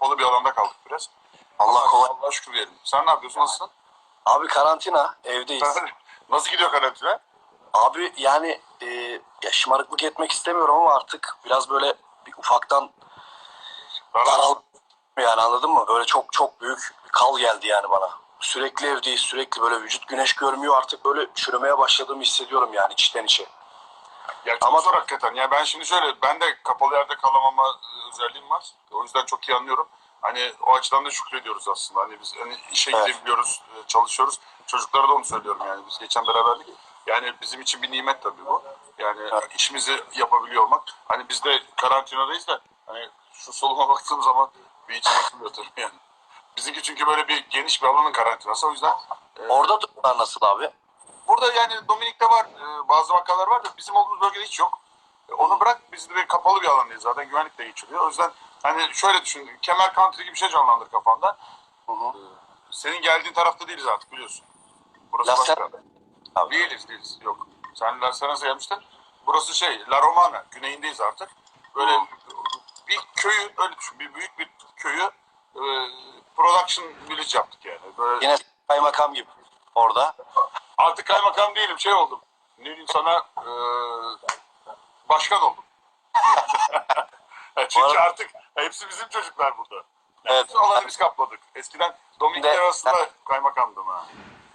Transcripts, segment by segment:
kapalı bir alanda kaldık biraz. Allah kolay. Allah'a şükür diyelim. Sen ne yapıyorsun? Nasılsın? Abi karantina evdeyiz. Nasıl gidiyor karantina? Abi yani e, ya şımarıklık etmek istemiyorum ama artık biraz böyle bir ufaktan daral yani anladın mı? Böyle çok çok büyük bir kal geldi yani bana. Sürekli evdeyiz sürekli böyle vücut güneş görmüyor artık böyle çürümeye başladığımı hissediyorum yani içten içe. Ya çok Ama- zor hakikaten. Ya ben şimdi şöyle, ben de kapalı yerde kalamama e, özelliğim var. O yüzden çok iyi anlıyorum. Hani o açıdan da şükrediyoruz aslında. Hani biz hani işe Evet. gidebiliyoruz, e, çalışıyoruz. Çocuklara da onu söylüyorum yani. Biz geçen beraberlik. Yani bizim için bir nimet tabii bu. Yani Evet. işimizi yapabiliyor olmak. Hani biz de karantinadayız da hani şu soluma baktığım zaman bir içim açılıyor tabii yani. Bizimki çünkü böyle bir geniş bir alanın karantinası. O yüzden e, Orada durumlar nasıl abi? Burada yani Dominik'te var e, bazı vakalar var da bizim olduğumuz bölgede hiç yok. E, onu bırak biz de bir kapalı bir alandayız zaten güvenlik de geçiliyor. O yüzden hani şöyle düşün kemer country gibi bir şey canlandır kafanda. Hı hı. Senin geldiğin tarafta değiliz artık biliyorsun. Burası La başka. Abi. Değiliz değiliz yok. Sen La Serena'ya gelmiştin. Burası şey La Romana güneyindeyiz artık. Böyle bir köyü öyle düşün bir büyük bir köyü e, production village yaptık yani. Böyle Yine kaymakam gibi orada. Artık kaymakam değilim şey oldum. Ne diyeyim sana eee, başkan oldum. Çünkü arada- artık hepsi bizim çocuklar burada. Yani Evet. alanı biz kapladık. Eskiden Dominikler De- arasında kaymakamdım ha.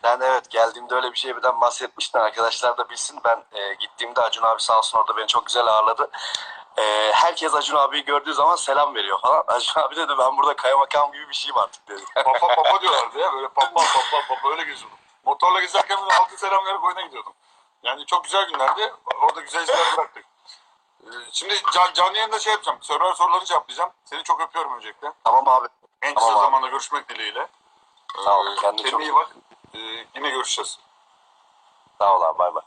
Ben evet geldiğimde öyle bir şey birden bahsetmiştin arkadaşlar da bilsin. Ben e, gittiğimde Acun abi sağ olsun orada beni çok güzel ağırladı. E, herkes Acun abiyi gördüğü zaman selam veriyor falan. Acun abi dedi ben burada kaymakam gibi bir şeyim artık dedi. Papa papa diyorlardı ya böyle papa papa papa öyle geziyordum. Motorla gezerken böyle halkın selam verip oyuna gidiyordum. Yani çok güzel günlerdi. Orada güzel izler bıraktık. Eee, Şimdi can, canlı yayında şey yapacağım. Sorular sorularını cevaplayacağım. Seni çok öpüyorum öncelikle. tamam abi. En kısa Tamam abi. zamanda görüşmek dileğiyle. Sağ ol, Ee, kendine iyi iyi bak. Ee, yine görüşeceğiz. Sağ ol abi bay bay.